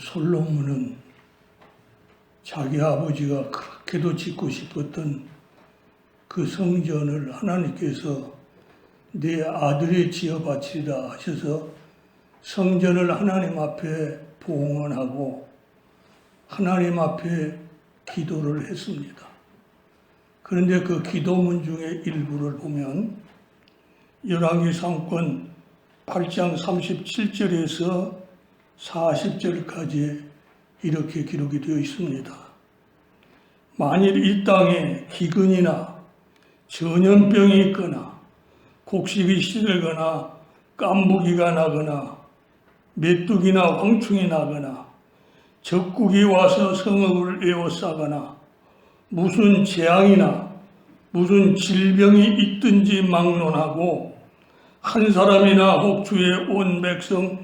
솔로몬은 자기 아버지가 그렇게도 짓고 싶었던 그 성전을 하나님께서 내 아들이 지어 바치리라 하셔서 성전을 하나님 앞에 봉헌하고 하나님 앞에 기도를 했습니다. 그런데 그 기도문 중에 일부를 보면 열왕기 상권 8장 37절에서 40절까지 이렇게 기록이 되어 있습니다. 만일 이 땅에 기근이나 전염병이 있거나 곡식이 시들거나 깐부기가 나거나 메뚜기나 황충이 나거나 적국이 와서 성읍을 에워싸거나 무슨 재앙이나 무슨 질병이 있든지 막론하고 한 사람이나 혹주의 온 백성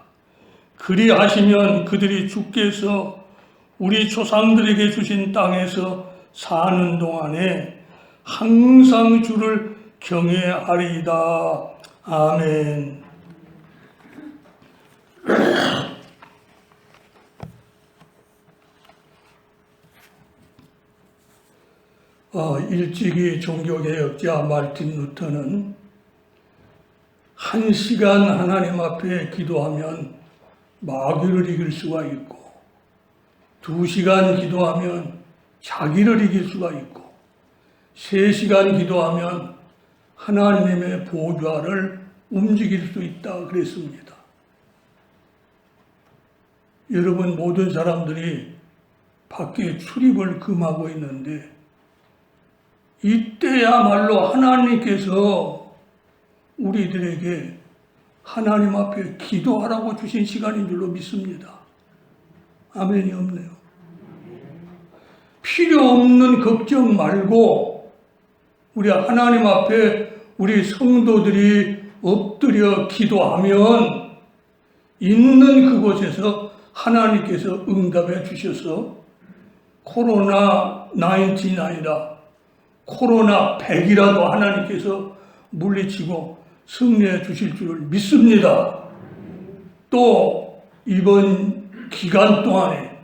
그리하시면 그들이 주께서 우리 조상들에게 주신 땅에서 사는 동안에 항상 주를 경외하리이다. 아멘. 어, 일찍이 종교개혁자 말틴 루터는 한 시간 하나님 앞에 기도하면 마귀를 이길 수가 있고 두 시간 기도하면 자기를 이길 수가 있고 세 시간 기도하면 하나님의 보좌를 움직일 수 있다 그랬습니다. 여러분 모든 사람들이 밖에 출입을 금하고 있는데 이때야말로 하나님께서 우리들에게 하나님 앞에 기도하라고 주신 시간인 줄로 믿습니다. 아멘이 없네요. 필요 없는 걱정 말고 우리 하나님 앞에 우리 성도들이 엎드려 기도하면 있는 그곳에서 하나님께서 응답해 주셔서 코로나 19이 아니라 코로나 100이라도 하나님께서 물리치고 승리해 주실 줄을 믿습니다. 또 이번 기간 동안에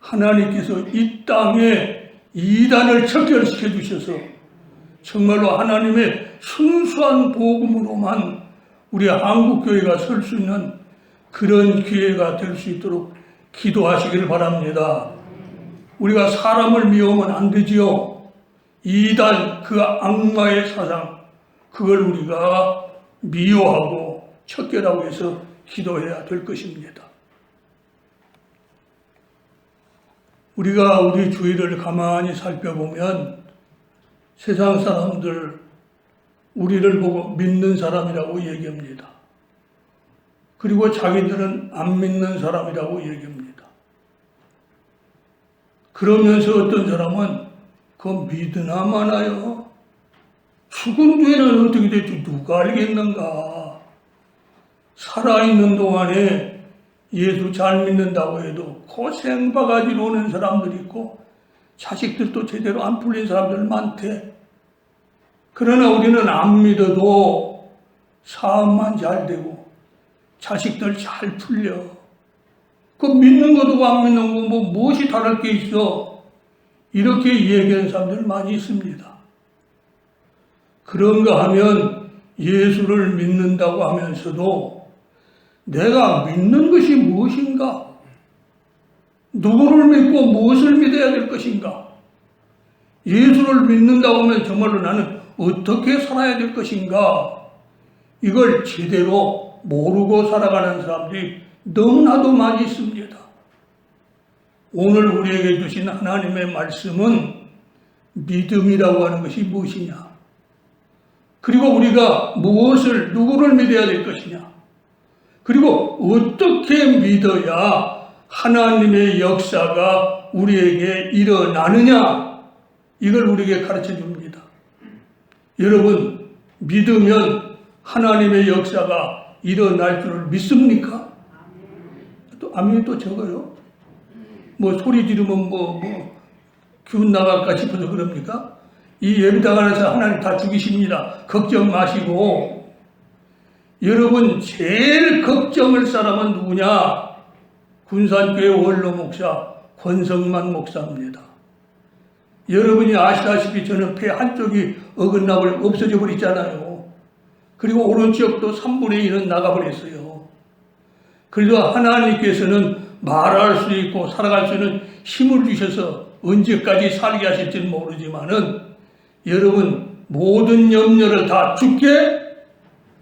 하나님께서 이 땅에 이단을 척결시켜 주셔서 정말로 하나님의 순수한 복음으로만 우리 한국교회가 설 수 있는 그런 기회가 될 수 있도록 기도하시길 바랍니다. 우리가 사람을 미워하면 안 되지요. 이단 그 악마의 사상 그걸 우리가 미워하고 척결하고 해서 기도해야 될 것입니다. 우리가 우리 주위를 가만히 살펴보면 세상 사람들 우리를 보고 믿는 사람이라고 얘기합니다. 그리고 자기들은 안 믿는 사람이라고 얘기합니다. 그러면서 어떤 사람은 그 믿으나 마나요? 죽은 뒤에는 어떻게 될지 누가 알겠는가? 살아있는 동안에 예수 잘 믿는다고 해도 고생 바가지로 오는 사람들이 있고 자식들도 제대로 안 풀린 사람들 많대. 그러나 우리는 안 믿어도 사업만 잘 되고 자식들 잘 풀려. 그 믿는 것도 안 믿는 거뭐 무엇이 다를 게 있어? 이렇게 얘기하는 사람들 많이 있습니다. 그런가 하면 예수를 믿는다고 하면서도 내가 믿는 것이 무엇인가? 누구를 믿고 무엇을 믿어야 될 것인가? 예수를 믿는다고 하면 정말로 나는 어떻게 살아야 될 것인가? 이걸 제대로 모르고 살아가는 사람들이 너무나도 많이 있습니다. 오늘 우리에게 주신 하나님의 말씀은 믿음이라고 하는 것이 무엇이냐? 그리고 우리가 무엇을, 누구를 믿어야 될 것이냐? 그리고 어떻게 믿어야 하나님의 역사가 우리에게 일어나느냐? 이걸 우리에게 가르쳐 줍니다. 여러분, 믿으면 하나님의 역사가 일어날 줄을 믿습니까? 또 아멘이 또 적어요. 뭐 소리 지르면 뭐, 뭐, 기운 나갈까 싶어서 그럽니까? 이 예배당 안에서 하나님 다 죽이십니다. 걱정 마시고. 여러분, 제일 걱정할 사람은 누구냐? 군산교회 원로 목사 권성만 목사입니다. 여러분이 아시다시피 저는 폐 한쪽이 어긋나버려 없어져 버렸잖아요. 그리고 오른쪽도 3분의 1은 나가버렸어요. 그래도 하나님께서는 말할 수 있고 살아갈 수 있는 힘을 주셔서 언제까지 살게 하실지는 모르지만은 여러분 모든 염려를 다 죽게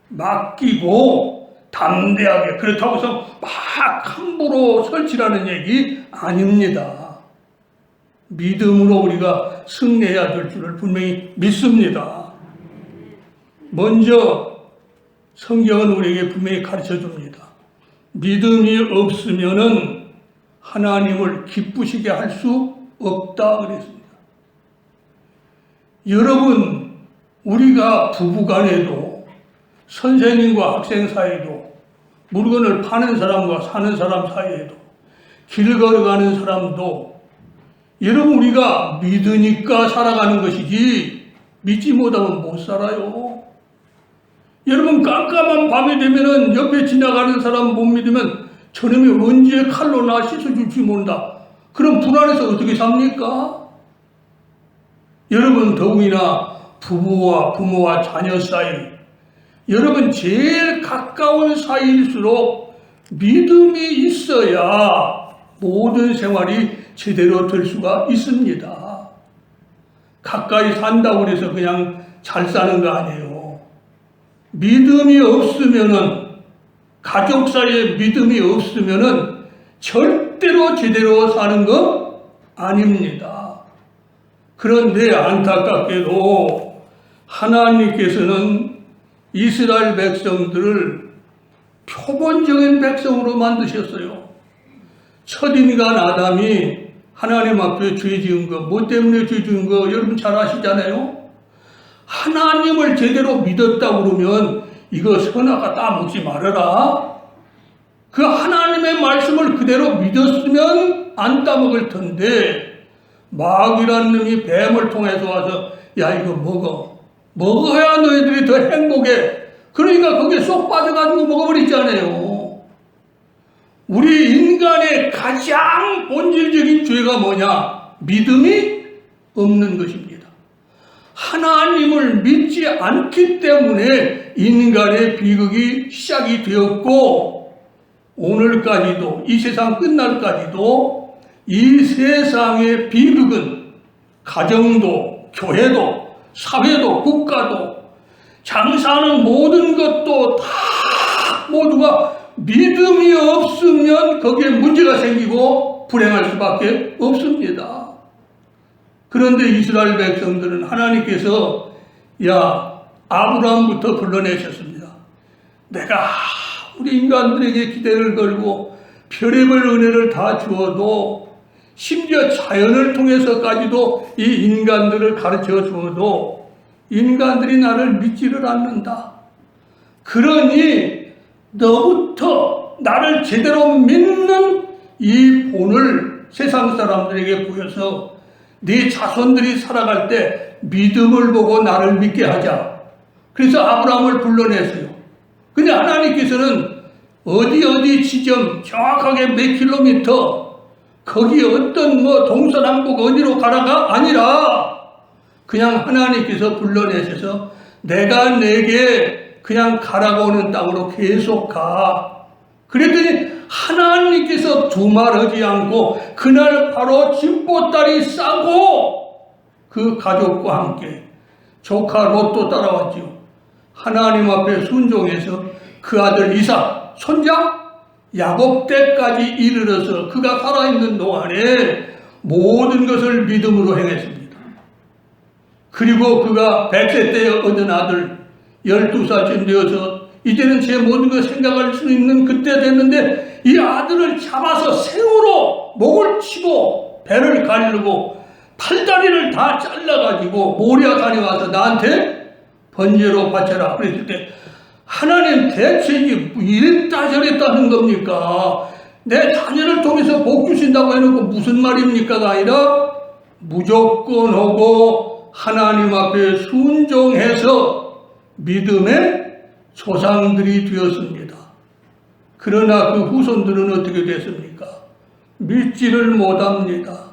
맡기고 담대하게 그렇다고 해서 막 함부로 설치라는 얘기 아닙니다. 믿음으로 우리가 승리해야 될 줄을 분명히 믿습니다. 먼저 성경은 우리에게 분명히 가르쳐 줍니다. 믿음이 없으면은 하나님을 기쁘시게 할 수 없다 그랬습니다. 여러분, 우리가 부부간에도 선생님과 학생 사이도 물건을 파는 사람과 사는 사람 사이에도 길 걸어가는 사람도 여러분 우리가 믿으니까 살아가는 것이지 믿지 못하면 못 살아요. 여러분 깜깜한 밤이 되면은 옆에 지나가는 사람 못 믿으면 저놈이 언제 칼로 나 씻어줄지 모른다. 그럼 불안해서 어떻게 삽니까? 여러분 더욱이나 부부와 부모와 자녀 사이 여러분 제일 가까운 사이일수록 믿음이 있어야 모든 생활이 제대로 될 수가 있습니다. 가까이 산다고 해서 그냥 잘 사는 거 아니에요. 믿음이 없으면은 가족 사이에 믿음이 없으면은 절대로 제대로 사는 거 아닙니다. 그런데 안타깝게도 하나님께서는 이스라엘 백성들을 표본적인 백성으로 만드셨어요. 첫 인간 아담이 하나님 앞에 죄 지은 거, 뭐 때문에 죄 지은 거 여러분 잘 아시잖아요? 하나님을 제대로 믿었다 그러면 이거 선악과 따먹지 말아라. 그 하나님의 말씀을 그대로 믿었으면 안 따먹을 텐데 마귀라는 놈이 뱀을 통해서 와서 야 이거 먹어. 먹어야 너희들이 더 행복해. 그러니까 거기에 쏙 빠져가지고 먹어버리잖아요. 우리 인간의 가장 본질적인 죄가 뭐냐? 믿음이 없는 것입니다. 하나님을 믿지 않기 때문에 인간의 비극이 시작이 되었고, 오늘까지도, 이 세상 끝날까지도 이 세상의 비극은 가정도, 교회도, 사회도, 국가도, 장사하는 모든 것도 다 모두가 믿음이 없으면 거기에 문제가 생기고 불행할 수밖에 없습니다. 그런데 이스라엘 백성들은 하나님께서 야 아브라함부터 불러내셨습니다. 내가 우리 인간들에게 기대를 걸고 별의별 은혜를 다 주어도 심지어 자연을 통해서까지도 이 인간들을 가르쳐 주어도 인간들이 나를 믿지를 않는다. 그러니 너부터 나를 제대로 믿는 이 본을 세상 사람들에게 보여서 네 자손들이 살아갈 때 믿음을 보고 나를 믿게 하자. 그래서 아브라함을 불러냈어요. 근데 하나님께서는 어디 어디 지점 정확하게 몇 킬로미터 거기 어떤 뭐 동서남북 어디로 가라가 아니라 그냥 하나님께서 불러내셔서 내가 내게 그냥 가라고 하는 땅으로 계속 가. 그랬더니 하나님께서 두말하지 않고 그날 바로 진보딸이 싸고 그 가족과 함께 조카 롯도 따라왔지요. 하나님 앞에 순종해서 그 아들 이삭, 손자 야곱 때까지 이르러서 그가 살아있는 동안에 모든 것을 믿음으로 행했습니다. 그리고 그가 100세 때 얻은 아들 12살쯤 되어서 이제는 제 모든 걸 생각할 수 있는 그때 됐는데 이 아들을 잡아서 생으로 목을 치고 배를 가르고 팔다리를 다 잘라가지고 모리아 산에 와서 나한테 번제로 바쳐라 그랬을 때 하나님 대체 이랬다 저랬다 하는 겁니까? 내 자녀를 통해서 복 주신다고 해놓고 무슨 말입니까가 아니라 무조건 하고 하나님 앞에 순종해서 믿음의 조상들이 되었습니다. 그러나 그 후손들은 어떻게 됐습니까? 믿지를 못합니다.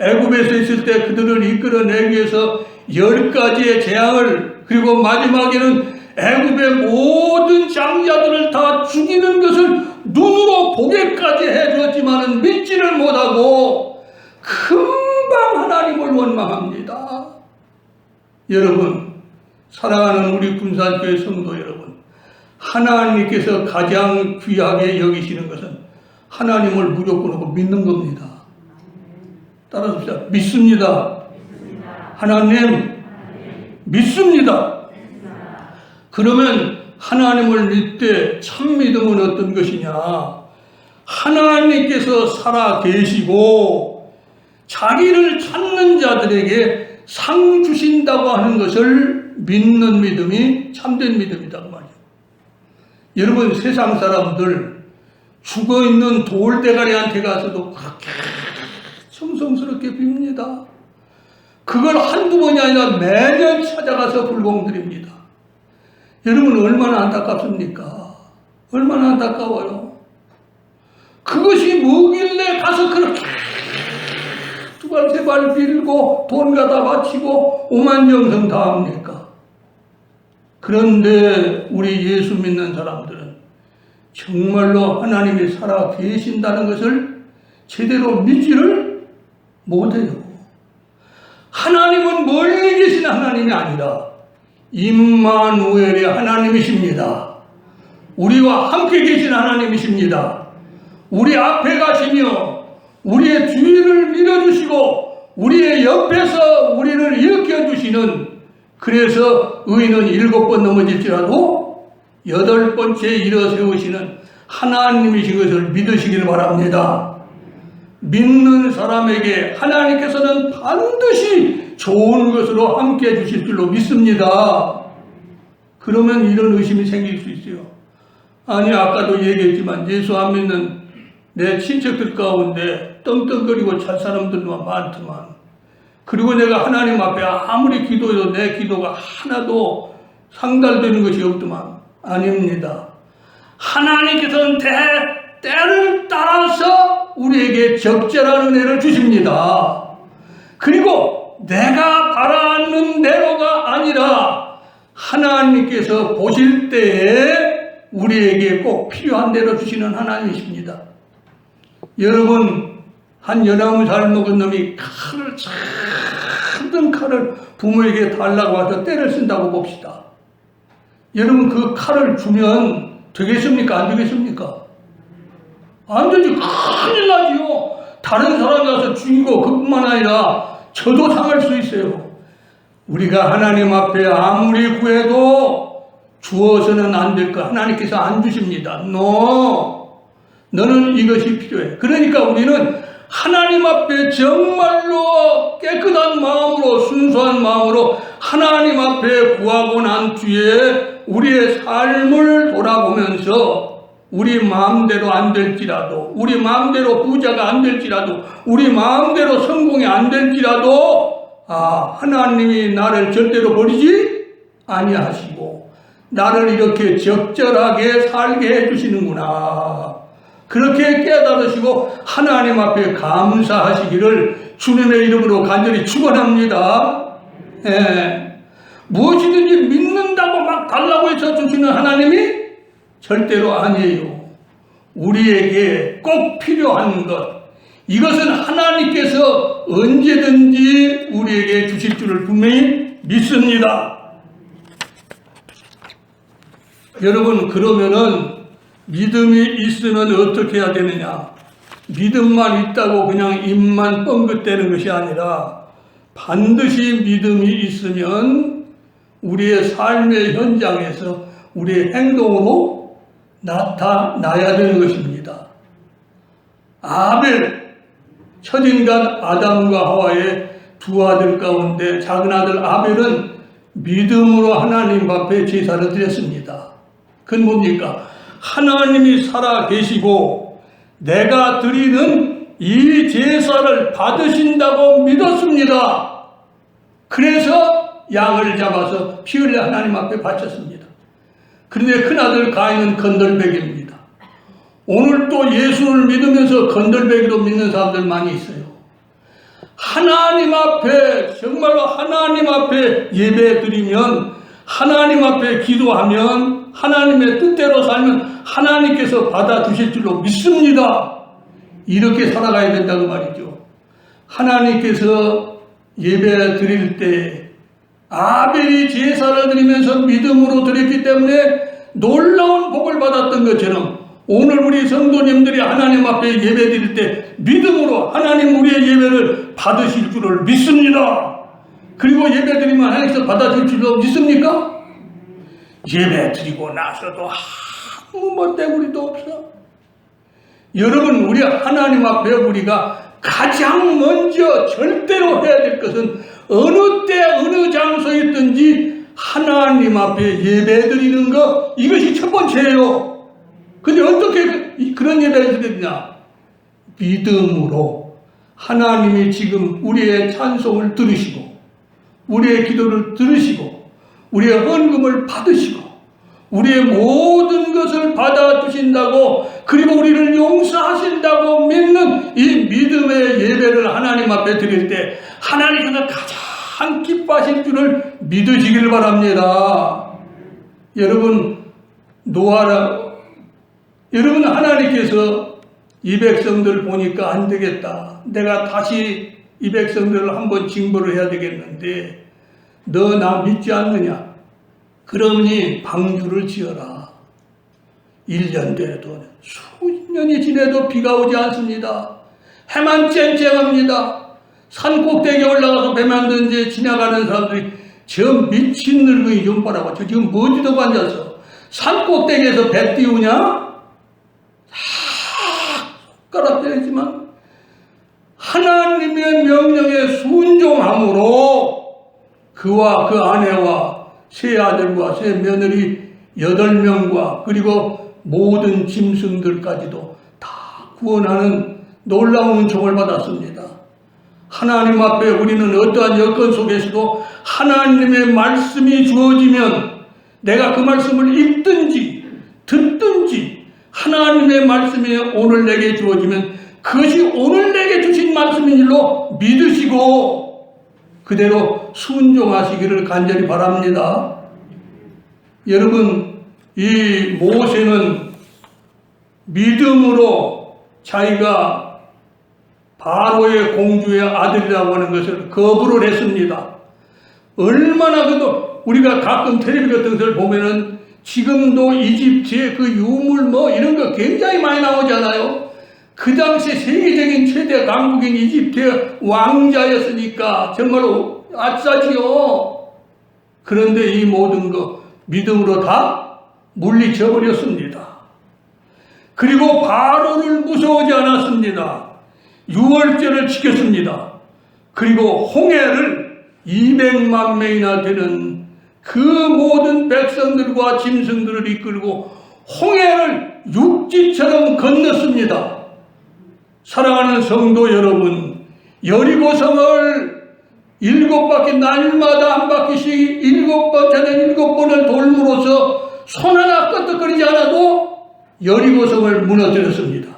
애굽에서 있을 때 그들을 이끌어내기 위해서 열 가지의 재앙을 그리고 마지막에는 애굽의 모든 장자들을 다 죽이는 것을 눈으로 보게까지 해주었지만은 믿지를 못하고 금방 하나님을 원망합니다. 여러분, 사랑하는 우리 군산교회 성도 여러분, 하나님께서 가장 귀하게 여기시는 것은 하나님을 무조건 하고 믿는 겁니다. 따라서 봅시다. 믿습니다. 하나님 믿습니다. 그러면 하나님을 믿되 참 믿음은 어떤 것이냐? 하나님께서 살아 계시고 자기를 찾는 자들에게 상 주신다고 하는 것을 믿는 믿음이 참된 믿음이다 그 말이에요. 여러분 세상 사람들 죽어 있는 돌대가리한테 가서도 그렇게 성성스럽게 빕니다. 그걸 한두 번이 아니라 매년 찾아가서 불공드립니다. 여러분 얼마나 안타깝습니까? 얼마나 안타까워요. 그것이 뭐길래 가서 그렇게 두발 세발 빌고 돈 갖다 바치고 오만정성 다 합니까? 그런데 우리 예수 믿는 사람들은 정말로 하나님이 살아 계신다는 것을 제대로 믿지를 못해요. 하나님은 멀리 계신 하나님이 아니라 임마누엘의 하나님이십니다. 우리와 함께 계신 하나님이십니다. 우리 앞에 가시며 우리의 뒤를 밀어주시고 우리의 옆에서 우리를 일으켜 주시는 그래서 의인은 일곱 번 넘어질지라도 여덟 번째 일어 세우시는 하나님이신 것을 믿으시길 바랍니다. 믿는 사람에게 하나님께서는 반드시 좋은 것으로 함께 해 주실 줄로 믿습니다. 그러면 이런 의심이 생길 수 있어요. 아니, 아까도 얘기했지만 예수 안 믿는 내 친척들 가운데 떵떵거리고 잘 사람들만 많더만. 그리고 내가 하나님 앞에 아무리 기도해도 내 기도가 하나도 상달되는 것이 없더만. 아닙니다. 하나님께서는 대, 때를 따라서 우리에게 적절한 은혜를 주십니다. 그리고 내가 바라는 대로가 아니라 하나님께서 보실 때에 우리에게 꼭 필요한 대로 주시는 하나님이십니다. 여러분, 한 연하무 잘 먹은 놈이 칼을 작은 칼을 부모에게 달라고 해서 때를 쓴다고 봅시다. 여러분, 그 칼을 주면 되겠습니까? 안 되겠습니까? 안 되지. 큰일 나지요. 다른 사람이 와서 죽이고 그뿐만 아니라 저도 당할 수 있어요. 우리가 하나님 앞에 아무리 구해도 주어서는 안 될 거 하나님께서 안 주십니다. No. 너는 이것이 필요해. 그러니까 우리는 하나님 앞에 정말로 깨끗한 마음으로 순수한 마음으로 하나님 앞에 구하고 난 뒤에 우리의 삶을 돌아보면서 우리 마음대로 안 될지라도 우리 마음대로 부자가 안 될지라도 우리 마음대로 성공이 안 될지라도 아 하나님이 나를 절대로 버리지 아니하시고 나를 이렇게 적절하게 살게 해주시는구나 그렇게 깨달으시고 하나님 앞에 감사하시기를 주님의 이름으로 간절히 축원합니다. 예. 무엇이든지 믿는다고 막 달라고 해서 주시는 하나님이 절대로 아니에요. 우리에게 꼭 필요한 것. 이것은 하나님께서 언제든지 우리에게 주실 줄을 분명히 믿습니다. 여러분, 그러면은 믿음이 있으면 어떻게 해야 되느냐? 믿음만 있다고 그냥 입만 뻥긋대는 것이 아니라 반드시 믿음이 있으면 우리의 삶의 현장에서 우리의 행동으로 나타나야 되는 것입니다. 아벨 첫인간 아담과 하와의 두 아들 가운데 작은 아들 아벨은 믿음으로 하나님 앞에 제사를 드렸습니다. 그건 뭡니까? 하나님이 살아 계시고 내가 드리는 이 제사를 받으신다고 믿었습니다. 그래서 양을 잡아서 피 흘려 하나님 앞에 바쳤습니다. 그런데 큰아들 가인은 건들배기입니다. 오늘 또 예수를 믿으면서 건들배기로 믿는 사람들 많이 있어요. 하나님 앞에 정말로 하나님 앞에 예배 드리면 하나님 앞에 기도하면 하나님의 뜻대로 살면 하나님께서 받아주실 줄로 믿습니다. 이렇게 살아가야 된다고 말이죠. 하나님께서 예배 드릴 때 아벨이 제사를 드리면서 믿음으로 드렸기 때문에 놀라운 복을 받았던 것처럼 오늘 우리 성도님들이 하나님 앞에 예배 드릴 때 믿음으로 하나님 우리의 예배를 받으실 줄을 믿습니다. 그리고 예배 드리면 하나님께서 받아줄 줄로 믿습니까? 예배 드리고 나서도 아무 멋대구리도 없어. 여러분, 우리 하나님 앞에 우리가 가장 먼저 절대로 해야 될 것은 어느 때, 어느 장소에 있든지 하나님 앞에 예배 드리는 것, 이것이 첫 번째예요. 근데 어떻게 그- 그런 예배를 드리냐? 믿음으로 하나님이 지금 우리의 찬송을 들으시고, 우리의 기도를 들으시고, 우리의 헌금을 받으시고, 우리의 모든 것을 받아주신다고, 그리고 우리를 용서하신다고 믿는 이 믿음의 예배를 하나님 앞에 드릴 때, 하나님께서 가장 기뻐하실 줄을 믿으시기를 바랍니다. 여러분, 노아라, 여러분, 하나님께서 이 백성들 보니까 안 되겠다. 내가 다시 이 백성들을 한번 징벌을 해야 되겠는데, 너 나 믿지 않느냐? 그러니 방주를 지어라. 1년 돼도 수년이 지내도 비가 오지 않습니다. 해만 쨍쨍합니다. 산 꼭대기에 올라가서 배 만드는데 지나가는 사람들이 저 미친 늙은이 좀 봐라고. 저 지금 먼지도 앉아서 산 꼭대기에서 배 띄우냐? 아, 손가락 때리지만 하나님의 명령에 순종함으로 그와 그 아내와 세 아들과 세 며느리 여덟 명과 그리고 모든 짐승들까지도 다 구원하는 놀라운 종을 받았습니다. 하나님 앞에 우리는 어떠한 여건 속에서도 하나님의 말씀이 주어지면 내가 그 말씀을 읽든지 듣든지 하나님의 말씀이 오늘 내게 주어지면 그것이 오늘 내게 주신 말씀인 줄로 믿으시고 그대로 순종하시기를 간절히 바랍니다. 여러분, 이 모세는 믿음으로 자기가 바로의 공주의 아들이라고 하는 것을 거부를 했습니다. 얼마나 그도 우리가 가끔 텔레비 같은 것을 보면은 지금도 이집트의 그 유물 뭐 이런 거 굉장히 많이 나오잖아요. 그 당시 세계적인 최대 강국인 이집트의 왕자였으니까 정말로 아싸지요. 그런데 이 모든 거 믿음으로 다 물리쳐 버렸습니다. 그리고 바로를 무서워하지 않았습니다. 유월절을 지켰습니다. 그리고 홍해를 200만 명이나 되는 그 모든 백성들과 짐승들을 이끌고 홍해를 육지처럼 건넜습니다. 사랑하는 성도 여러분, 여리고성을 일곱 바퀴 날마다 한 바퀴씩 일곱 번 전에 일곱 번을 돌므로써 손 하나 끄덕거리지 않아도 여리고성을 무너뜨렸습니다.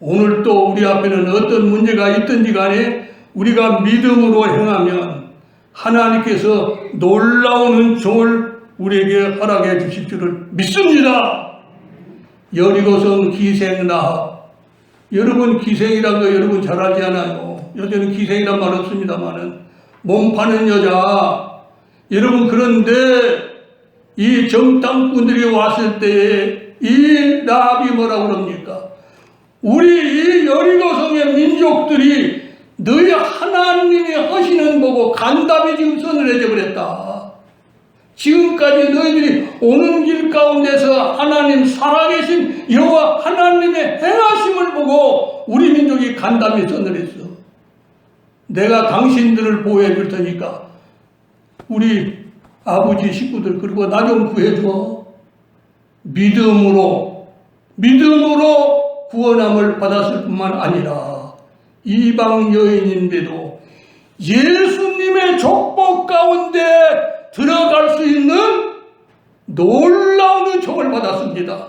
오늘 또 우리 앞에는 어떤 문제가 있든지 간에 우리가 믿음으로 행하면 하나님께서 놀라운 은총을 우리에게 허락해 주실 줄을 믿습니다. 여리고성 기생나합. 여러분 기생이란 거 여러분 잘 알지 않아요? 요새는 기생이란 말 없습니다만은 몸 파는 여자. 여러분 그런데 이 정탐꾼들이 왔을 때에 이 나합이 뭐라고 그럽니까? 우리 이 여리고성의 민족들이 너희 하나님이 하시는 보고 간담이 지금 선을 해줘 버렸다. 지금까지 너희들이 오는 길 가운데서 하나님 살아계신 여호와 하나님의 행하심을 보고 간담이 서늘했어. 내가 당신들을 보호해 줄 테니까 우리 아버지 식구들 그리고 나 좀 구해줘. 믿음으로 믿음으로 구원함을 받았을 뿐만 아니라 이방 여인인데도 예수님의 족복 가운데 들어갈 수 있는 놀라운 은총을 받았습니다.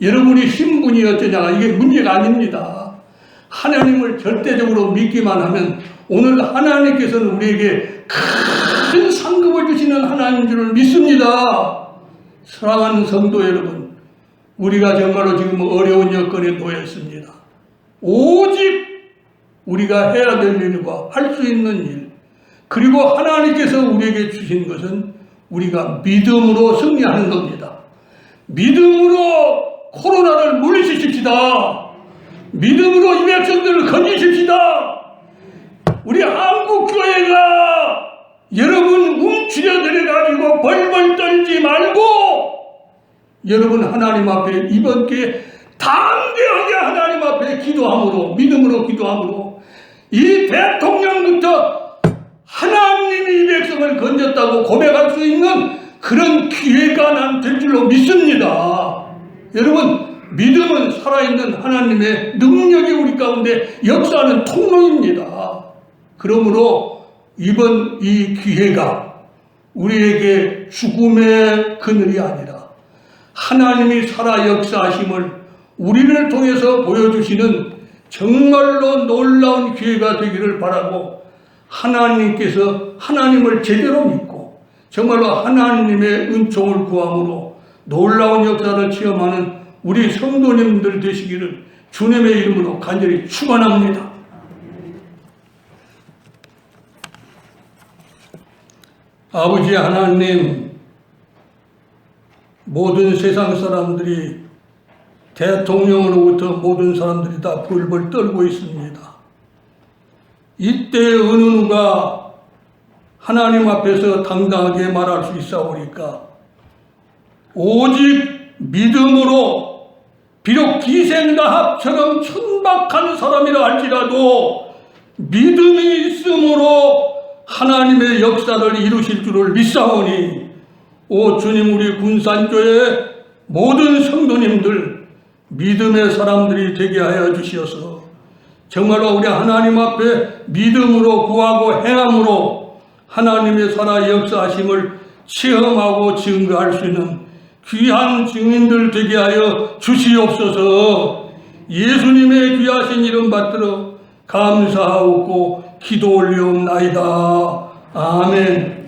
여러분이 신분이 어쩌냐 이게 문제가 아닙니다. 하나님을 절대적으로 믿기만 하면 오늘 하나님께서는 우리에게 큰 상급을 주시는 하나님인 줄 믿습니다. 사랑하는 성도 여러분, 우리가 정말로 지금 어려운 여건에 놓였습니다. 오직 우리가 해야 될 일과 할 수 있는 일, 그리고 하나님께서 우리에게 주신 것은 우리가 믿음으로 승리하는 겁니다. 믿음으로 코로나를 물리치십시다. 믿음으로 이 백성들을 건지십시다. 우리 한국교회가 여러분 움츠려들어가지고 벌벌 떨지 말고 여러분 하나님 앞에 이번 기회에 담대하게 하나님 앞에 기도함으로 믿음으로 기도함으로 이 대통령부터 하나님이 이 백성을 건졌다고 고백할 수 있는 그런 기회가 난 될 줄로 믿습니다. 여러분 믿음은 살아있는 하나님의 능력이 우리 가운데 역사하는 통로입니다. 그러므로 이번 이 기회가 우리에게 죽음의 그늘이 아니라 하나님이 살아 역사하심을 우리를 통해서 보여주시는 정말로 놀라운 기회가 되기를 바라고 하나님께서 하나님을 제대로 믿고 정말로 하나님의 은총을 구함으로 놀라운 역사를 체험하는 우리 성도님들 되시기를 주님의 이름으로 간절히 축원합니다. 아버지 하나님 모든 세상 사람들이 대통령으로부터 모든 사람들이 다 불벌 떨고 있습니다. 이때 어느 누가 하나님 앞에서 당당하게 말할 수 있사오리까? 오직 믿음으로 비록 기생다합처럼 천박한 사람이라 할지라도 믿음이 있으므로 하나님의 역사를 이루실 줄을 믿사오니 오 주님 우리 군산교회 모든 성도님들 믿음의 사람들이 되게 하여 주시어서 정말로 우리 하나님 앞에 믿음으로 구하고 행함으로 하나님의 살아 역사하심을 체험하고 증거할 수 있는 귀한 증인들 되게 하여 주시옵소서 예수님의 귀하신 이름 받들어 감사하고 기도 올리옵나이다. 아멘.